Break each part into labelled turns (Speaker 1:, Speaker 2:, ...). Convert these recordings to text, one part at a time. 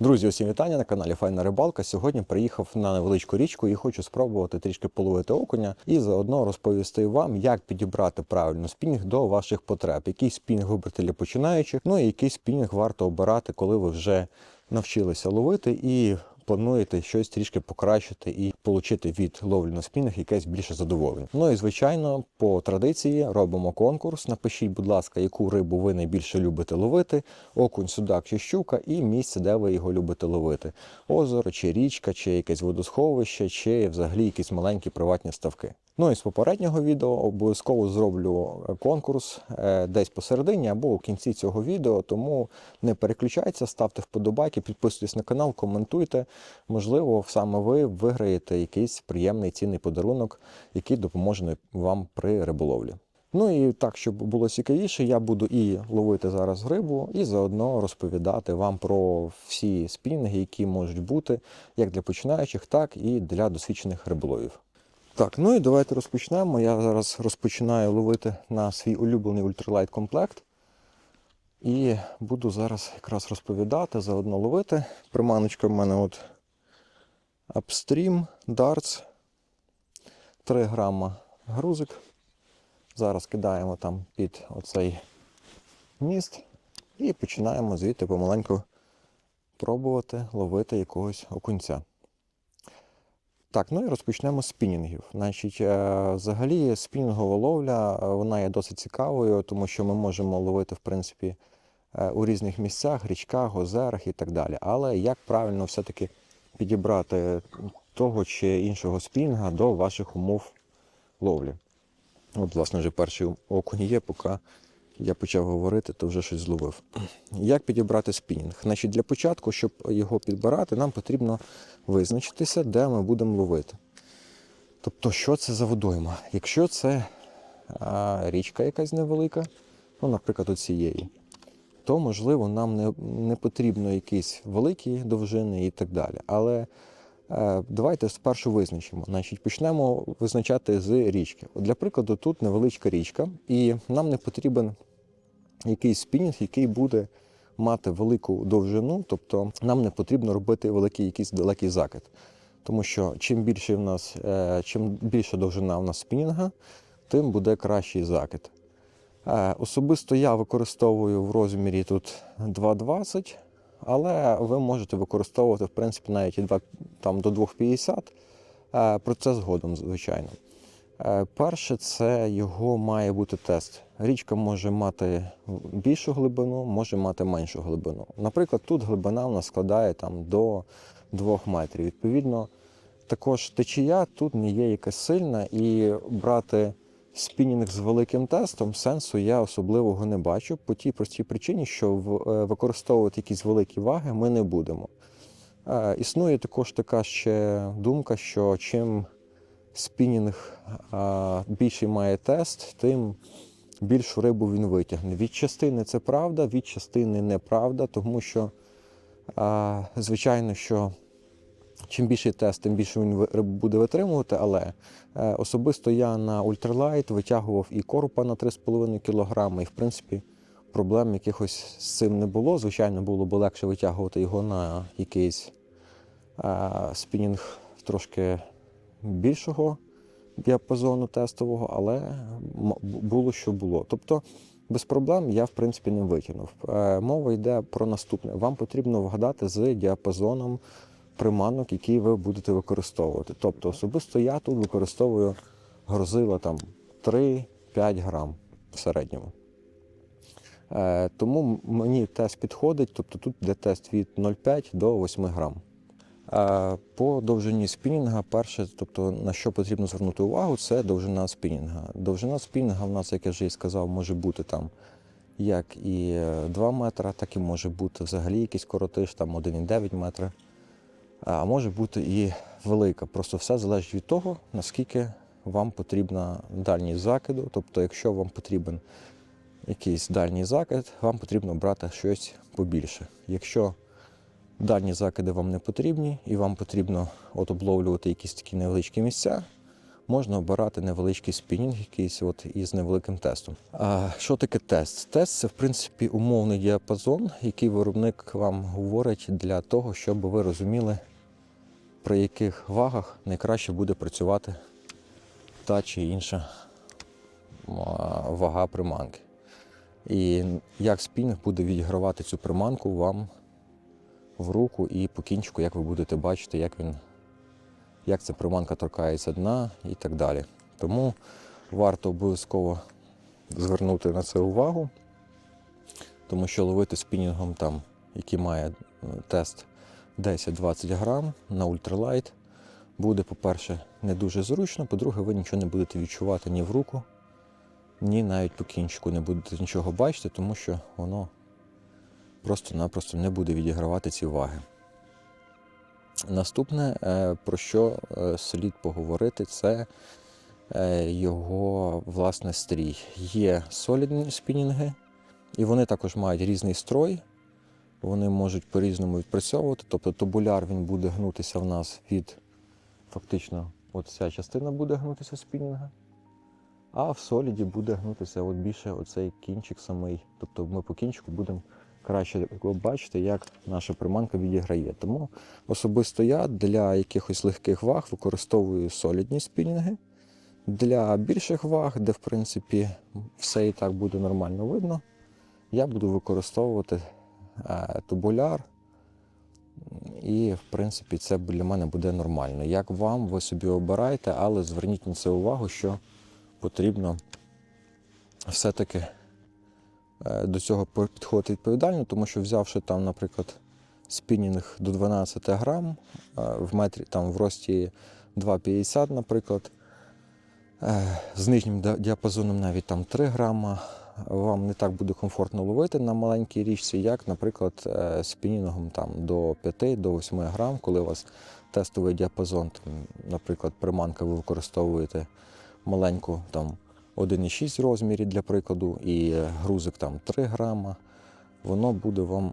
Speaker 1: Друзі, усім вітання на каналі Файна Рибалка. Сьогодні приїхав на невеличку річку і хочу спробувати трішки половити окуня і заодно розповісти вам, як підібрати правильно спінінг до ваших потреб. Який спінінг вибрати для починаючих, ну і який спінінг варто обирати, коли ви вже навчилися ловити і плануєте щось трішки покращити і отримати від ловлі на спінах якесь більше задоволення. Ну і звичайно, по традиції робимо конкурс. Напишіть, будь ласка, яку рибу ви найбільше любите ловити: окунь, судак чи щука, і місце, де ви його любите ловити: озеро, чи річка, чи якесь водосховище, чи взагалі якісь маленькі приватні ставки. Ну і з попереднього відео обов'язково зроблю е, конкурс е, десь посередині або у кінці цього відео. Тому не переключайтеся, ставте вподобайки, підписуйтесь на канал, коментуйте. Можливо, саме ви виграєте якийсь приємний цінний подарунок, який допоможе вам при риболовлі. Ну і так, щоб було цікавіше, я буду і ловити зараз рибу, і заодно розповідати вам про всі спінінги, які можуть бути як для починаючих, так і для досвідчених риболовів. Так, ну і давайте розпочнемо. Я зараз розпочинаю ловити на свій улюблений ультралайт комплект. І буду зараз якраз розповідати, заодно ловити. Приманочка в мене от Upstream Darts. 3 грама грузик. Зараз кидаємо там під оцей міст і починаємо звідти помаленьку пробувати ловити якогось окунця. Так, ну і розпочнемо з спінінгів. Значить, е, взагалі спінінгова ловля е, вона є досить цікавою, тому що ми можемо ловити, в принципі, е, у різних місцях, річках, озерах і так далі. Але як правильно все-таки підібрати того чи іншого спінінга до ваших умов ловлі? От, власне, вже перший окунь є, поки я почав говорити, то вже щось зловив. Як підібрати спінінг? Значить, для початку, щоб його підбирати, нам потрібно визначитися, де ми будемо ловити. Тобто, що це за водойма? Якщо це а, річка якась невелика, ну, наприклад, от цієї, то можливо нам не, не потрібно якісь великі довжини і так далі. Але е, давайте спершу визначимо. Значить, почнемо визначати з річки. От, для прикладу, тут невеличка річка, і нам не потрібен якийсь спінінг, який буде мати велику довжину, тобто нам не потрібно робити великий якийсь далекий закид. Тому що чим більше в нас, е, чим більша довжина в нас спінінга, тим буде кращий закид. Е, Особисто я використовую в розмірі тут 2,20, але ви можете використовувати в принципі навіть і 2, там, до 2,50. Е, Про це згодом, звичайно. Е, Перше, це його має бути тест. Річка може мати більшу глибину, може мати меншу глибину. Наприклад, тут глибина у нас складає там, до 2 метрів. Відповідно, також течія тут не є якась сильна, і брати спінінг з великим тестом сенсу я особливого не бачу по тій простій причині, що в- е, використовувати якісь великі ваги ми не будемо. Е, Існує також така ще думка, що чим спінінг більший має тест, тим більшу рибу він витягне. Від частини це правда, від частини неправда, тому що, звичайно, що чим більший тест, тим більше він рибу буде витримувати. Але е, особисто я на ультралайт витягував і коропа на 3,5 кг, і в принципі проблем якихось з цим не було. Звичайно, було б легше витягувати його на якийсь а, спінінг трошки більшого діапазону тестового, але було що було. Тобто без проблем я в принципі не витягнув. Е, Мова йде про наступне. Вам потрібно вгадати з діапазоном приманок, які ви будете використовувати. Тобто особисто я тут використовую грозила там 3-5 грам в середньому. Е, Тому мені тест підходить, тобто тут йде тест від 0,5 до 8 грам. Е, По довжині спінінга, перше, тобто на що потрібно звернути увагу, це довжина спінінга. Довжина спінінга в нас, як я вже і сказав, може бути там як і е, 2 метра, так і може бути взагалі якийсь коротиш, там 1,9 метра. А може бути і велика. Просто все залежить від того, наскільки вам потрібна дальність закиду. Тобто, якщо вам потрібен якийсь дальній закид, вам потрібно брати щось побільше. Якщо дальні закиди вам не потрібні і вам потрібно от обловлювати якісь такі невеличкі місця, можна обирати невеличкий спінінг, якийсь от із невеликим тестом. А що таке тест? Тест це в принципі умовний діапазон, який виробник вам говорить для того, щоб ви розуміли, при яких вагах найкраще буде працювати та чи інша вага приманки. І як спінінг буде відігравати цю приманку вам в руку і по кінчику, як ви будете бачити, як він як ця приманка торкається дна і так далі. Тому варто обов'язково звернути на це увагу, тому що ловити спінінгом, там, який має е, тест 10-20 грам на ультралайт, буде, по-перше, не дуже зручно, по-друге, ви нічого не будете відчувати ні в руку, ні навіть по кінчику не будете нічого бачити, тому що воно просто-напросто не буде відігравати ці ваги. Наступне, е, про що е, слід поговорити, це е, його власне стрій. Є солідні спінінги, і вони також мають різний строй. Вони можуть по-різному відпрацьовувати. Тобто тубуляр він буде гнутися в нас від фактично, от ця частина буде гнутися спінінга, а в соліді буде гнутися от більше оцей кінчик самий. Тобто ми по кінчику будемо краще бачити, як наша приманка відіграє. Тому особисто я для якихось легких ваг використовую солідні спінінги. Для більших ваг, де в принципі все і так буде нормально видно, я буду використовувати е, тубуляр. І, в принципі, це для мене буде нормально. Як вам, ви собі обираєте, але зверніть на це увагу, що потрібно все-таки до цього підходити відповідально, тому що взявши там, наприклад, спінінг до 12 грам е, в метрі там в рості 2,50, наприклад, е, з нижнім діапазоном навіть там 3 грама, вам не так буде комфортно ловити на маленькій річці, як, наприклад, е, спінінгом там до 5 до 8 грам, коли у вас тестовий діапазон, там, наприклад, приманка ви використовуєте маленьку там 1,6 розмірі для прикладу, і е, грузик там 3 грама, воно буде вам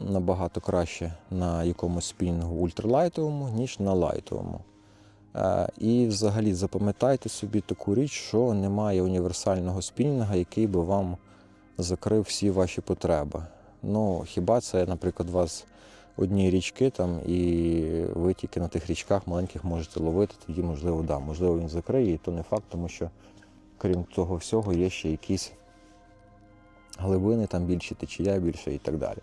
Speaker 1: набагато краще на якомусь спінінгу ультралайтовому, ніж на лайтовому. Е, І взагалі запам'ятайте собі таку річ, що немає універсального спінінга, який би вам закрив всі ваші потреби. Ну, хіба це, наприклад, у вас одні річки там, і ви тільки на тих річках маленьких можете ловити, тоді, можливо, да, можливо, він закриє, і то не факт, тому що, крім того всього, є ще якісь глибини, там більші течія більше і так далі.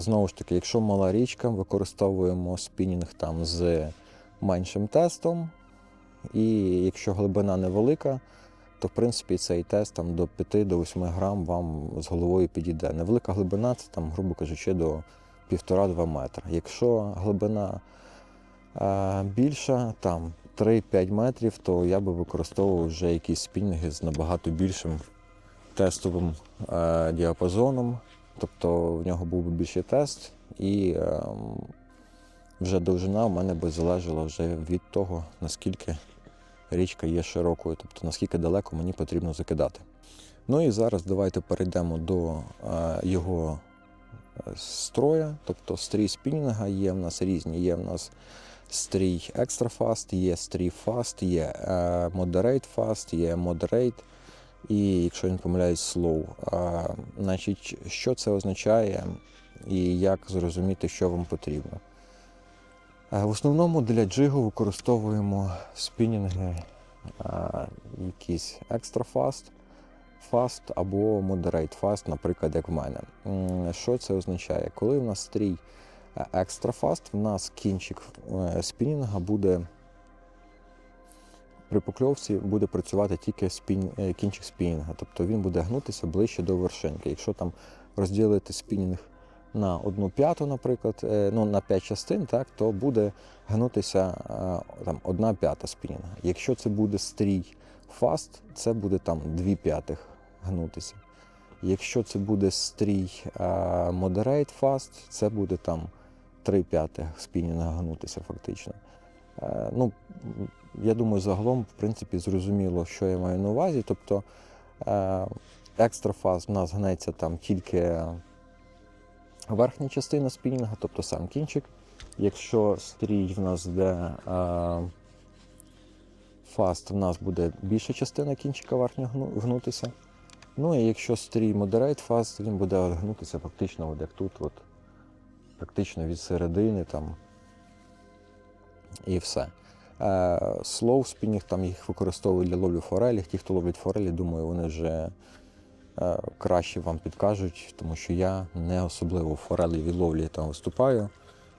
Speaker 1: Знову ж таки, якщо мала річка, використовуємо спінінг там з меншим тестом. І якщо глибина невелика, то в принципі цей тест там, до 5-8 грам вам з головою підійде. Невелика глибина це там, грубо кажучи, до 1,5-2 метра. Якщо глибина більша, там 3-5 метрів, то я би використовував вже якісь спінінги з набагато більшим тестовим е, діапазоном. Тобто в нього був би більший тест, і е, вже довжина в мене би залежала вже від того, наскільки річка є широкою, тобто наскільки далеко мені потрібно закидати. Ну і зараз давайте перейдемо до е, його е, строя, тобто стрій спінінга є в нас різні. Є в нас стрій Extra Fast, є стрій Fast, є е, Moderate Fast, є Moderate і, якщо я не помиляюсь, Slow. Значить, що це означає і як зрозуміти, що вам потрібно? Е, В основному для джигу використовуємо спінінги е, якісь Extra Fast, Fast або Moderate Fast, наприклад, як в мене. Що це означає? Коли в нас стрій е, Fast, в нас кінчик е, спінінга буде при покльовці буде працювати тільки спін... е, кінчик спінінга, тобто він буде гнутися ближче до вершинки. Якщо там розділити спінінг на одну п'яту, наприклад, е, ну на п'ять частин, так, то буде гнутися там одна п'ята спінінга. Якщо це буде стрій фаст, це буде там дві п'ятих гнутися. Якщо це буде стрій moderate fast, це буде там три п'ятих спінінга гнутися фактично. Е, Ну, я думаю, загалом, в принципі, зрозуміло, що я маю на увазі. Тобто е, екстра фаз в нас гнеться там тільки верхня частина спінінга, тобто сам кінчик. Якщо стрій в нас йде е, фаст в нас буде більша частина кінчика верхнього гнутися. Ну і якщо стрій Moderate Fast, він буде гнутися фактично, от як тут, от, практично від середини там. І все. Е, Slow спінінг, там їх використовують для ловлі форелі. Ті, хто ловлять форелі, думаю, вони вже е, краще вам підкажуть, тому що я не особливо в форелі ловлі там виступаю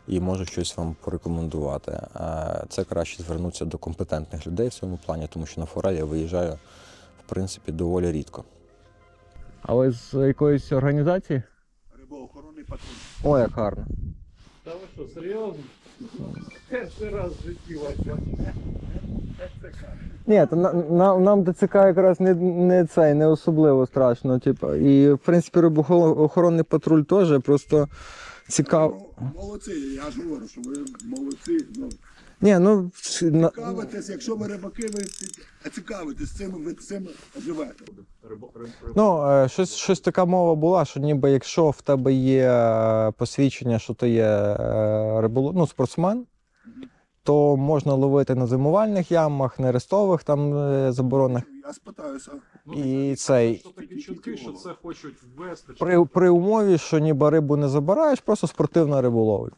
Speaker 1: і можу щось вам порекомендувати. Е, Це краще звернутися до компетентних людей в цьому плані, тому що на форелі я виїжджаю в принципі доволі рідко. А ви з якоїсь організації?
Speaker 2: Рибоохоронний патруль.
Speaker 1: О, як гарно.
Speaker 3: Та ви що, серйозно? Перший раз в житті вас
Speaker 1: Ні, то на, на, нам ДЦК якраз не, не цей, не особливо страшно. Типу. І в принципі охоронний патруль теж просто цікаво.
Speaker 2: Молодці, я ж говорю, що ви молодці. Ну,
Speaker 1: Ні, ну на,
Speaker 2: цікавитесь, якщо ви рибаки, ви цікавитесь цим, ви цим живете.
Speaker 1: ну е, щось, щось така мова була, що ніби якщо в тебе є е, посвідчення, що ти є е, риболов, ну, спортсмен, то можна ловити на зимувальних ямах, нерестових там заборонених.
Speaker 2: Я спитаюся.
Speaker 1: І цей
Speaker 3: такі чутки, що це хочуть ввести.
Speaker 1: при, при умові, що ніби рибу не забираєш, просто спортивна риболовля.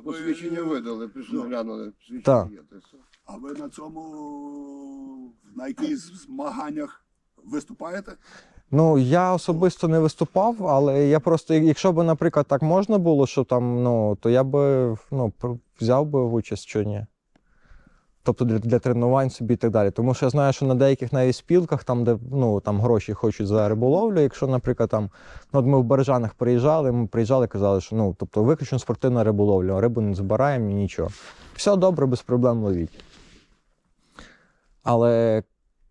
Speaker 2: А
Speaker 4: Посвідчення видали, пішли глянули.
Speaker 1: Так.
Speaker 4: Є, то все.
Speaker 2: А ви на цьому на якихось змаганнях виступаєте?
Speaker 1: Ну, я особисто не виступав, але я просто, якщо б, наприклад, так можна було, що там, ну, то я би ну, пр- взяв би участь, чи ні. Тобто для, для тренувань собі і так далі. Тому що я знаю, що на деяких навіть спілках, там, де ну, там гроші хочуть за риболовлю, якщо, наприклад, там, ну, от ми в Бережанах приїжджали, ми приїжджали, і казали, що ну, тобто виключно спортивна риболовля, рибу не збираємо ні нічого. Все добре, без проблем ловіть. Але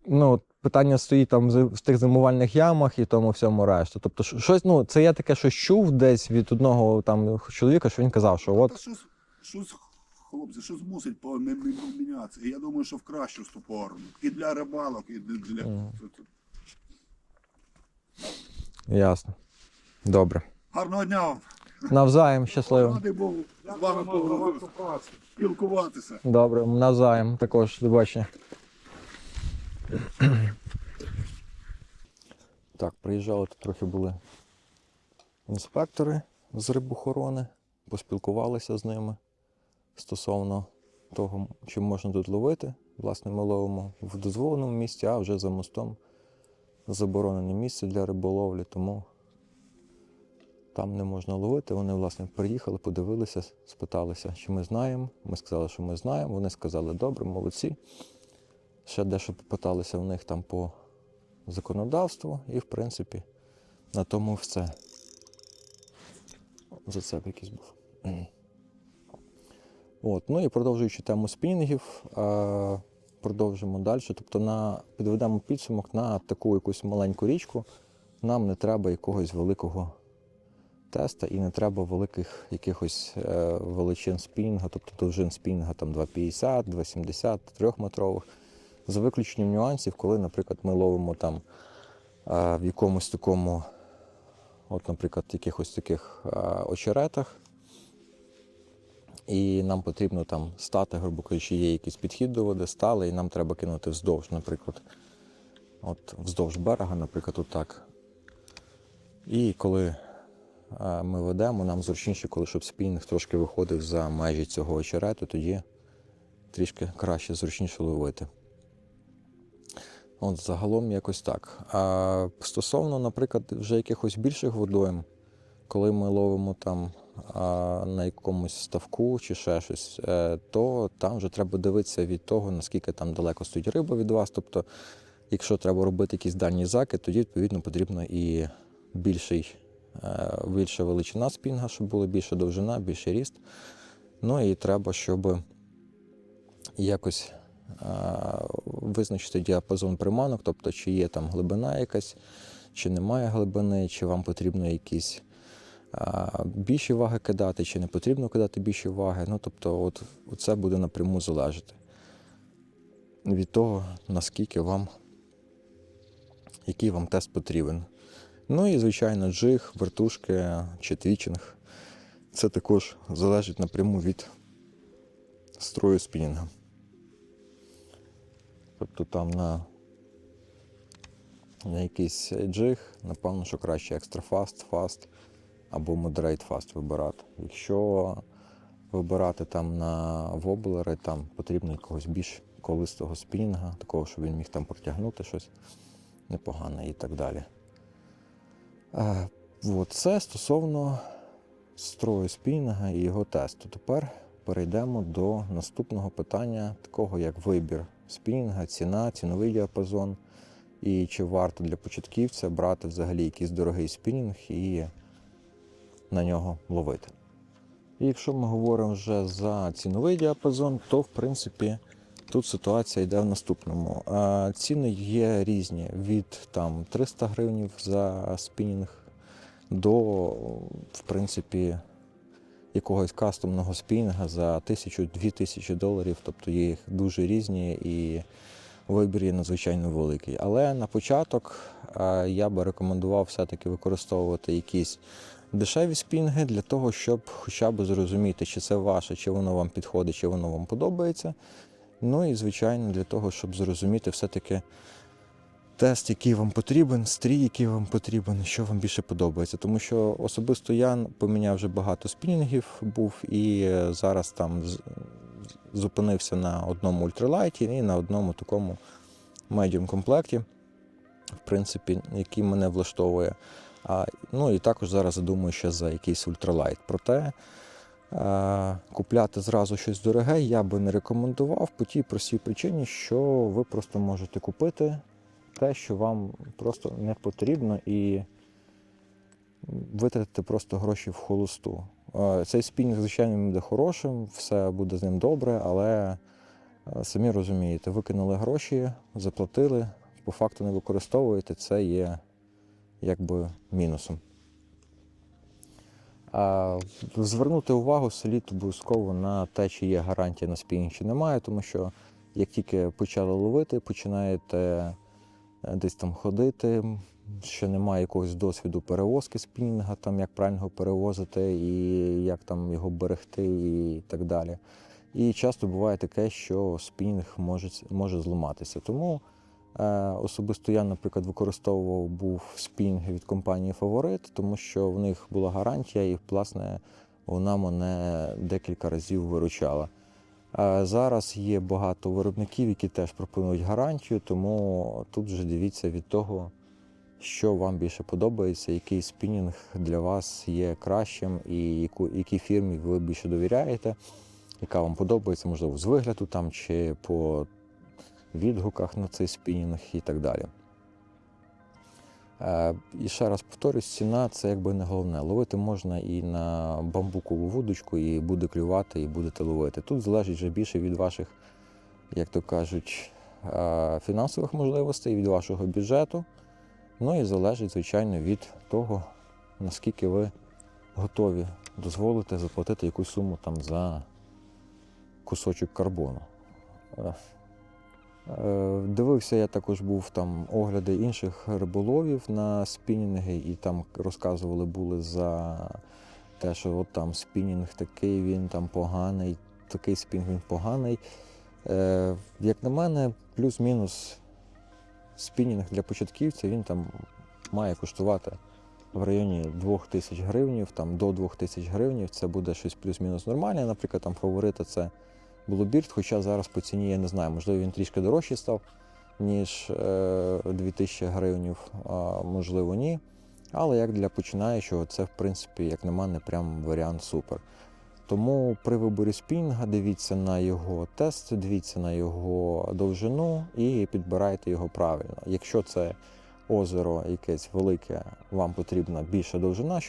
Speaker 1: ну, питання стоїть там в тих зимувальних ямах і тому всьому решту. Тобто, щось, ну, це я таке щось чув десь від одного там чоловіка, що він казав, що от
Speaker 2: щось, хлопці, щось мусить помінятися. І я думаю, що в кращу сторону. І для рибалок, і для.
Speaker 1: Ясно. Добре.
Speaker 2: Гарного дня вам.
Speaker 1: Навзаєм, щасливо.
Speaker 2: Радий був з вами поспілкуватися.
Speaker 1: Добре, навзаєм також. До бачення. Так, приїжджали тут трохи були інспектори з рибохорони, поспілкувалися з ними стосовно того, чим можна тут ловити. Власне, ми ловимо в дозволеному місці, а вже за мостом заборонене місце для риболовлі, тому там не можна ловити. Вони, власне, приїхали, подивилися, спиталися, чи ми знаємо. Ми сказали, що ми знаємо. Вони сказали, добре, молодці. Ще дещо попиталися в них там по законодавству, і, в принципі, на тому все. Зацеп якийсь був. От, ну і продовжуючи тему спінінгів, продовжимо далі. Тобто на, підведемо підсумок на таку якусь маленьку річку. Нам не треба якогось великого теста і не треба великих якихось е, величин спінінга, тобто довжин спінінга там 2,50, 2,70, 3-метрових. За виключенням нюансів, коли, наприклад, ми ловимо там е, в якомусь такому, от, наприклад, якихось таких е, очеретах, і нам потрібно там стати, грубо кажучи, є якийсь підхід до води, стали, і нам треба кинути вздовж, наприклад. От вздовж берега, наприклад, отак. І коли е, ми ведемо, нам зручніше, коли щоб спінінг трошки виходив за межі цього очерету, тоді трішки краще, зручніше ловити. От загалом якось так. А стосовно, наприклад, вже якихось більших водойм, коли ми ловимо там на якомусь ставку чи ще щось, е, то там вже треба дивитися від того, наскільки там далеко стоїть риба від вас. Тобто, якщо треба робити якийсь дальній закид, тоді відповідно потрібно і більший, е, більша величина спінга, щоб була більша довжина, більший ріст. Ну і треба, щоб якось визначити діапазон приманок, тобто чи є там глибина якась, чи немає глибини, чи вам потрібно якісь а, більші ваги кидати, чи не потрібно кидати більші ваги. Ну, тобто, от, це буде напряму залежати від того, наскільки вам, який вам тест потрібен. Ну і, звичайно, джиг, вертушки чи твічинг. Це також залежить напряму від строю спінінга. Тобто там на, на якийсь джиг, напевно, що краще екстра фаст, фаст або moderate fast вибирати. Якщо вибирати там на воблери, там потрібно якогось більш колистого спінінга, такого, щоб він міг там протягнути щось непогане і так далі. Е, от, це стосовно строю спінінга і його тесту. Тепер перейдемо до наступного питання, такого як вибір спінінга, ціна, ціновий діапазон. І чи варто для початківця брати взагалі якийсь дорогий спінінг і на нього ловити. І якщо ми говоримо вже за ціновий діапазон, то в принципі тут ситуація йде в наступному. Ціни є різні від там 300 гривень за спінінг до, в принципі, якогось кастомного спінінга за 1000-2000 доларів. Тобто є їх дуже різні і вибір є надзвичайно великий. Але на початок я би рекомендував все-таки використовувати якісь дешеві спінги для того, щоб хоча б зрозуміти, чи це ваше, чи воно вам підходить, чи воно вам подобається. Ну і, звичайно, для того, щоб зрозуміти все-таки тест, який вам потрібен, стрій, який вам потрібен, що вам більше подобається. Тому що особисто я поміняв вже багато спінінгів був і зараз там зупинився на одному ультралайті і на одному такому медіум комплекті, в принципі, який мене влаштовує. Ну і також зараз задумую ще за якийсь ультралайт. Проте е, купляти зразу щось дороге я би не рекомендував по тій простій причині, що ви просто можете купити те, що вам просто не потрібно, і витратити просто гроші в холосту. Е, Цей спінінг, звичайно, буде хорошим, все буде з ним добре, але е, самі розумієте, викинули гроші, заплатили, по факту не використовуєте, це є якби мінусом. А звернути увагу слід обов'язково на те, чи є гарантія на спінінг, чи немає, тому що як тільки почали ловити, починаєте е, десь там ходити, ще немає якогось досвіду перевозки спінінга, там як правильно перевозити і як там його берегти і так далі. І часто буває таке, що спінінг може, може зламатися. Тому особисто я, наприклад, використовував був спінінг від компанії Фаворит, тому що в них була гарантія, і власне вона мене декілька разів виручала. Е, Зараз є багато виробників, які теж пропонують гарантію, тому тут вже дивіться від того, що вам більше подобається, який спінінг для вас є кращим, і яку, якій фірмі ви більше довіряєте, яка вам подобається, можливо, з вигляду там чи по відгуках на цей спінінг і так далі. Е, І ще раз повторюсь, ціна це якби не головне. Ловити можна і на бамбукову вудочку, і буде клювати, і будете ловити. Тут залежить вже більше від ваших, як то кажуть, е, фінансових можливостей, від вашого бюджету. Ну і залежить, звичайно, від того, наскільки ви готові дозволити заплатити якусь суму там за кусочок карбону. Е, Дивився, я також був там огляди інших риболовів на спінінги, і там розказували були за те, що от там спінінг такий, він там поганий, такий спінінг він поганий. Е, Як на мене, плюс-мінус спінінг для початківців він там має коштувати в районі 2000 гривнів, там до 2000 гривнів. Це буде щось плюс-мінус нормальне. Наприклад, там фаворита це Блубірд, хоча зараз по ціні я не знаю, можливо, він трішки дорожчий став, ніж е, 2000 гривнів, а можливо, ні. Але як для починаючого, це, в принципі, як на мене, прям варіант супер. Тому при виборі спінга дивіться на його тест, дивіться на його довжину і підбирайте його правильно. Якщо це озеро якесь велике, вам потрібна більша довжина,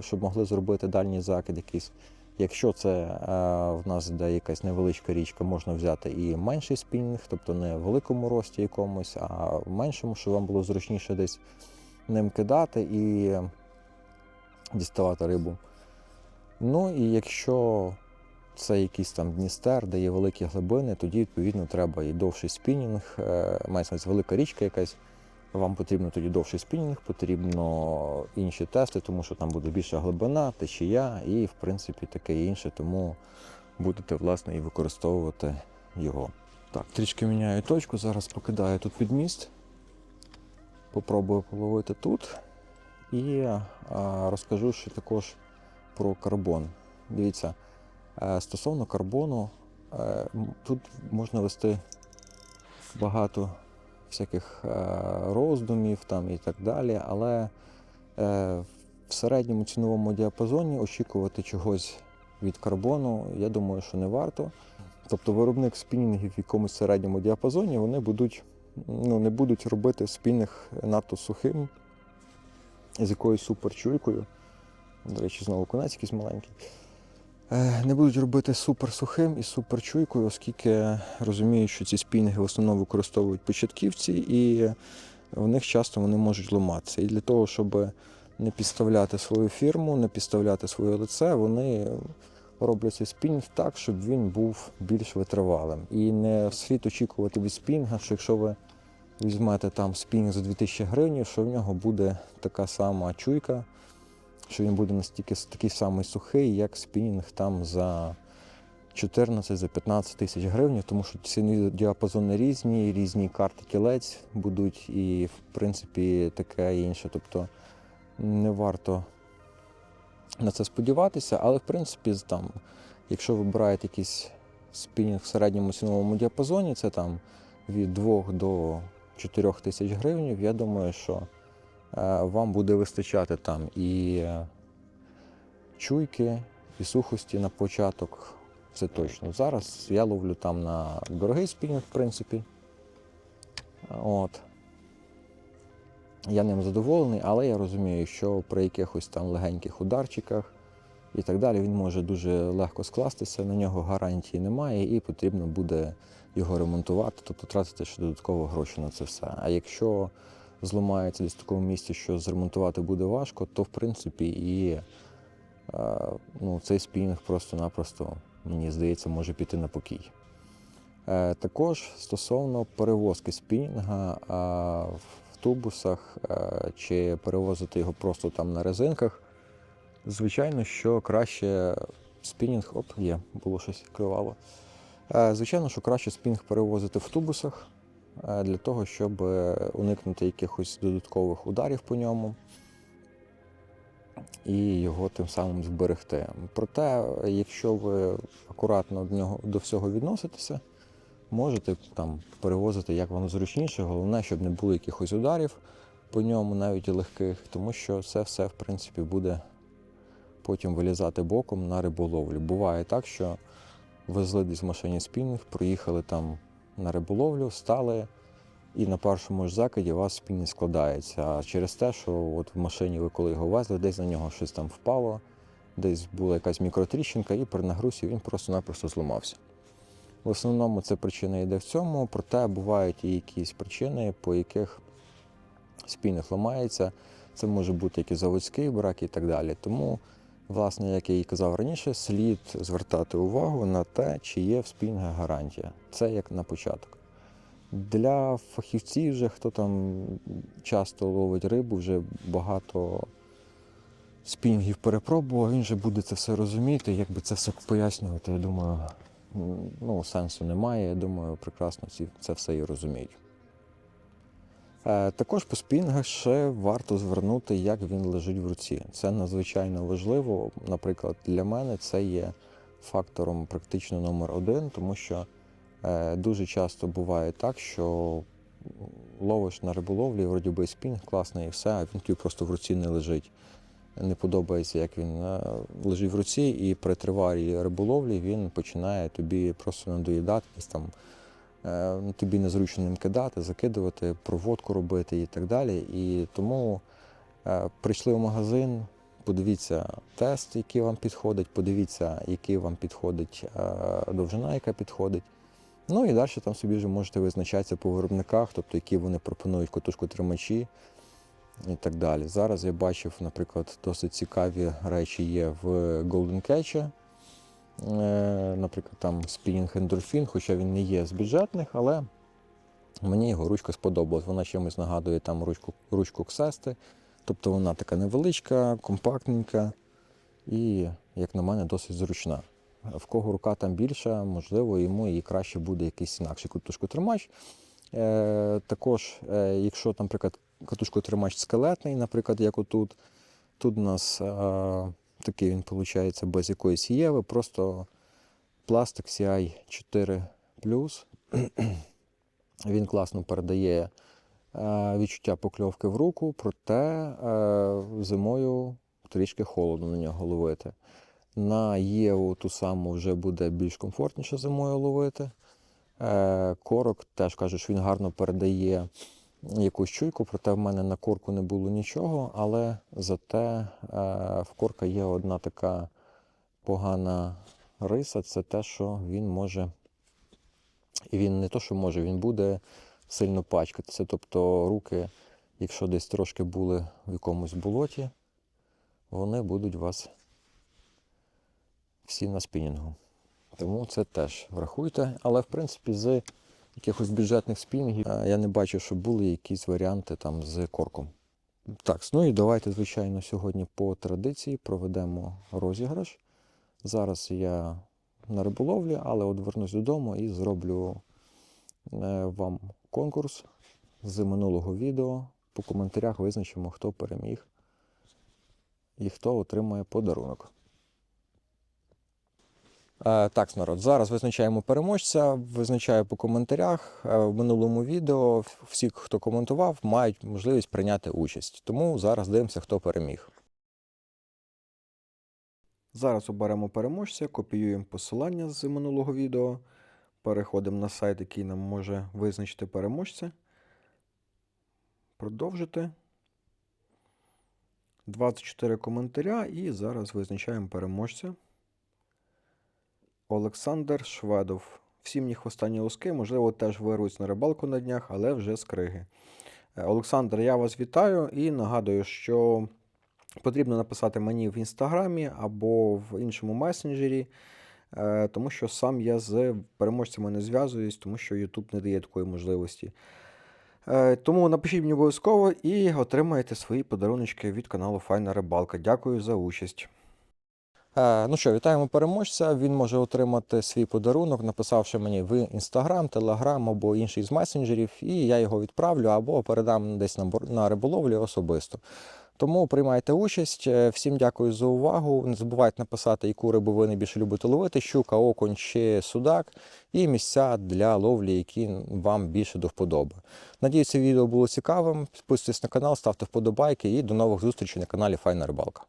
Speaker 1: щоб могли зробити дальній закид якийсь. Якщо це е, в нас де якась невеличка річка, можна взяти і менший спінінг, тобто не в великому рості якомусь, а в меншому, щоб вам було зручніше десь ним кидати і діставати рибу. Ну і якщо це якийсь там Дністер, де є великі глибини, тоді відповідно треба і довший спінінг, е, мається велика річка якась. Вам потрібно тоді довший спінінг, потрібно інші тести, тому що там буде більша глибина, течія і, в принципі, таке інше. Тому будете власне і використовувати його. Так, трішки міняю точку, зараз покидаю тут під міст. Попробую половити тут. І розкажу ще також про карбон. Дивіться, е, стосовно карбону, е, тут можна вести багато всяких е, роздумів там і так далі, але е, в середньому ціновому діапазоні очікувати чогось від карбону, я думаю, що не варто. Тобто виробник спінінгів в якомусь середньому діапазоні вони будуть, ну, не будуть робити спінінг надто сухим з якоюсь суперчуйкою. До речі, знову конець якийсь маленький. Е, Не будуть робити супер сухим і супер чуйкою, оскільки розуміють, що ці спінги в основному використовують початківці, і в них часто вони можуть ламатися. І для того, щоб не підставляти свою фірму, не підставляти своє лице, вони роблять цей спінг так, щоб він був більш витривалим. І не слід очікувати від спінга, що якщо ви візьмете там спінг за 2000 гривень, що в нього буде така сама чуйка, що він буде настільки такий самий сухий, як спінінг там за 14 за 15 тисяч гривень, тому що ціни діапазони різні, різні карти кілець будуть, і в принципі таке інше. Тобто не варто на це сподіватися, але в принципі, там, якщо вибираєте якийсь спінінг в середньому ціновому діапазоні, це там від 2 до 4 тисяч гривень, я думаю, що вам буде вистачати там і е, чуйки, і сухості на початок. Це точно. Зараз я ловлю там на дорогий спінінг, в принципі. От. Я ним задоволений, але я розумію, що при якихось там легеньких ударчиках і так далі він може дуже легко скластися, на нього гарантії немає, і потрібно буде його ремонтувати, тобто тратити ще додатково гроші на це все. А якщо зламається десь в такому місці, що зремонтувати буде важко, то в принципі і е, ну, цей спінінг просто-напросто, мені здається, може піти на покій. Е, Також стосовно перевозки спінінга е, в тубусах чи перевозити його просто там на резинках, звичайно, що краще спінінг, оп, є, було щось кривало. Звичайно, що краще спінінг перевозити в тубусах для того, щоб е, уникнути якихось додаткових ударів по ньому і його тим самим зберегти. Проте, якщо ви акуратно до нього до всього відноситеся, можете там перевозити як вам зручніше. Головне, щоб не було якихось ударів по ньому, навіть легких, тому що це все, в принципі, буде потім вилізати боком на риболовлю. Буває так, що везли десь в машині спінінг, проїхали там на риболовлю, стали. І на першому ж закиді у вас спінінг складається. А через те, що от в машині ви коли його везли, десь на нього щось там впало, десь була якась мікротріщинка, і при нагрузці він просто-напросто зламався. В основному це причина йде в цьому, проте бувають і якісь причини, по яких спінінг ламається. Це може бути як і заводський брак і так далі. Тому, власне, як я і казав раніше, слід звертати увагу на те, чи є в спінга гарантія. Це як на початок. Для фахівців, вже, хто там часто ловить рибу, вже багато спінгів перепробував, він вже буде це все розуміти. Якби це все пояснювати, я думаю, ну, сенсу немає. Я думаю, прекрасно ці це все і розуміють. Е, Також по спінгах ще варто звернути, як він лежить в руці. Це надзвичайно важливо. Наприклад, для мене це є фактором практично номер один, тому що е, дуже часто буває так, що ловиш на риболовлі, вроді би спінг класний і все, а він тобі просто в руці не лежить. Не подобається, як він е, лежить в руці, і при тривалій риболовлі він починає тобі просто надоїдати, там тобі незручно ним кидати, закидувати, проводку робити і так далі. І тому е, прийшли в магазин, подивіться тест, який вам підходить, подивіться, який вам підходить е, довжина, яка підходить. Ну і далі там собі вже можете визначатися по виробниках, тобто які вони пропонують котушку тримачі і так далі. Зараз я бачив, наприклад, досить цікаві речі є в Golden Catch. Е, Наприклад, там спінінг ендорфін, хоча він не є з бюджетних, але мені його ручка сподобалась. Вона чимось нагадує там ручку, ручку Ксести. Тобто вона така невеличка, компактненька і, як на мене, досить зручна. В кого рука там більша, можливо, йому і краще буде якийсь інакший катушкотримач. Е, також, е, якщо, наприклад, катушкотримач скелетний, наприклад, як отут, тут у нас е, такий він виходить без якоїсь єви, просто пластик CI 4 Він класно передає е, відчуття покльовки в руку, проте е, зимою трішки холодно на нього ловити. На Єву ту саму вже буде більш комфортніше зимою ловити. Е, Корок теж каже, що він гарно передає якусь чуйку, проте в мене на корку не було нічого, але зате е, в корка є одна така погана риса, це те, що він може. І він не то, що може, він буде сильно пачкатися. Тобто руки, якщо десь трошки були в якомусь болоті, вони будуть вас всі на спінінгу. Тому це теж врахуйте. Але в принципі з якихось бюджетних спінінгів е, я не бачу, щоб були якісь варіанти там з корком. Так, ну і давайте, звичайно, сьогодні по традиції проведемо розіграш. Зараз я на риболовлі, але от вернусь додому і зроблю е, вам конкурс з минулого відео. По коментарях визначимо, хто переміг і хто отримає подарунок. Е, Так, народ, зараз визначаємо переможця. Визначаю по коментарях. Е, В минулому відео всі, хто коментував, мають можливість прийняти участь. Тому зараз дивимося, хто переміг. Зараз оберемо переможця, копіюємо посилання з минулого відео. Переходимо на сайт, який нам може визначити переможця. Продовжити. 24 коментаря і зараз визначаємо переможця. Олександр Шведов. Всім ні останні луски, можливо, теж вирують на рибалку на днях, але вже з криги. Е, Олександр, я вас вітаю і нагадую, що потрібно написати мені в інстаграмі або в іншому месенджері, е, тому що сам я з переможцями не зв'язуюсь, тому що YouTube не дає такої можливості. Е, Тому напишіть мені обов'язково і отримаєте свої подаруночки від каналу Файна Рибалка. Дякую за участь. Е, ну що, вітаємо переможця. Він може отримати свій подарунок, написавши мені в Instagram, Telegram або інший з месенджерів, і я його відправлю або передам десь на риболовлі особисто. Тому приймайте участь. Е, Всім дякую за увагу. Не забувайте написати, яку рибу ви найбільше любите ловити: щука, окунь чи судак, і місця для ловлі, які вам більше до вподоби. Надіюсь, це відео було цікавим. Підписуйтесь на канал, ставте вподобайки і до нових зустрічей на каналі Файна Рибалка.